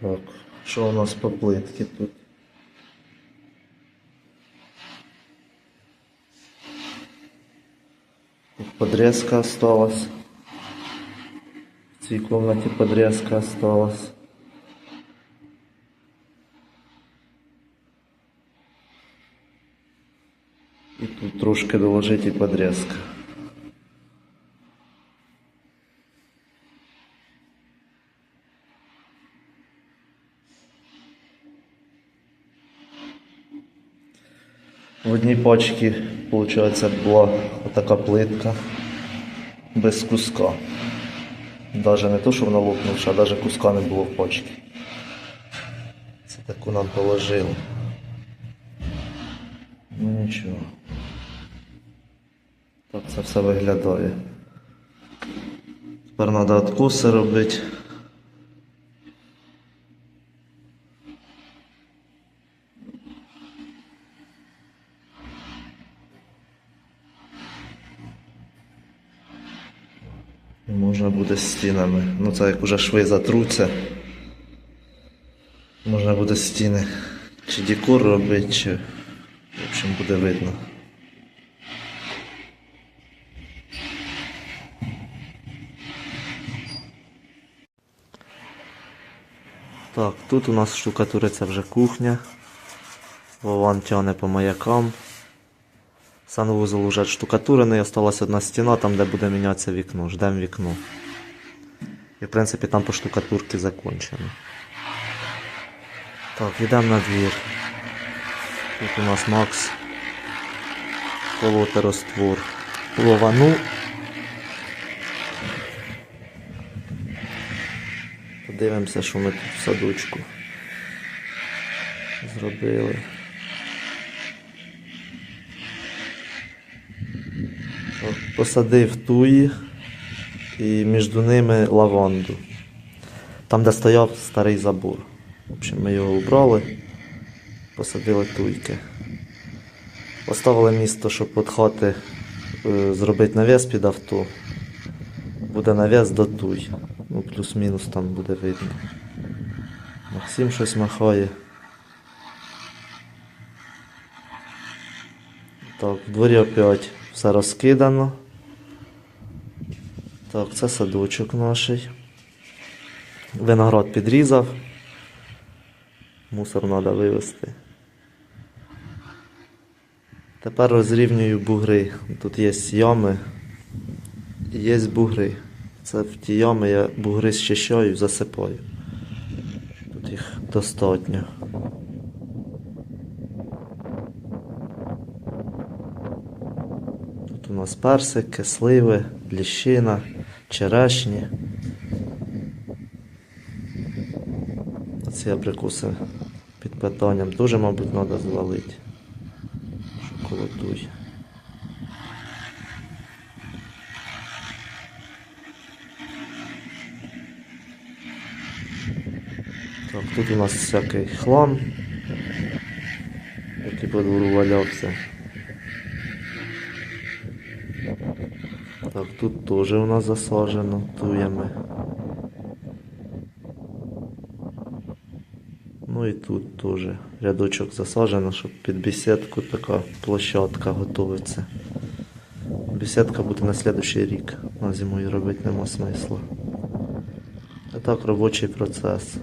Так, що у нас по плитці тут? Тут подрезка осталась. В цій комнаті подрезка осталась. І тут трошки доложить і подрезка. В одній пачці, виходить, була така плитка без куска. Даже не то, що вона лопнувша, а навіть куска не було в пачці. Це таку нам положили. Ну нічого. Так це все виглядає. Тепер треба откоси робити. Можна буде стінами. Ну це як уже шви затруться. Можна буде стіни чи декор робити, чи в общем буде видно. Так, тут у нас штукатуриться вже кухня. Вован тягне по маякам. Санвузол уже штукатурений, осталась одна стіна, там де буде мінятися вікно. Ждемо вікно. І в принципі там по штукатурці закончено. Так, йдемо на двір. Тут у нас Макс. Колоти роствор. Ловану. Подивимося, що ми тут в садочку зробили. Посадив туї і між ними лаванду. Там, де стояв старий забор. В общем, ми його убрали, посадили туйки. Оставили місто, щоб від е, зробити навіс під авто. Буде навіс до туй. Ну, плюс-мінус там буде видно. Максим щось махає. Так, в дворі опять все розкидано. Так, це садочок наш. Виноград підрізав. Мусор треба вивезти. Тепер розрівнюю бугри. Тут є ями. Є бугри. Це в ті ями я бугри щищаю, засипаю. Тут їх достатньо. Тут у нас персики, сливи, ліщина, черешні. Ці абрикоси під питанням дуже, мабуть, треба звалити. Шоколадуй. Так, тут у нас всякий хлам, який по валявся. Так, тут теж у нас засаджено туями. Ну і тут теж рядочок засаджено, щоб під бесідку така площадка готується. Бесідка буде на слідуючий рік. На зиму її робити нема смисла. А так робочий процес.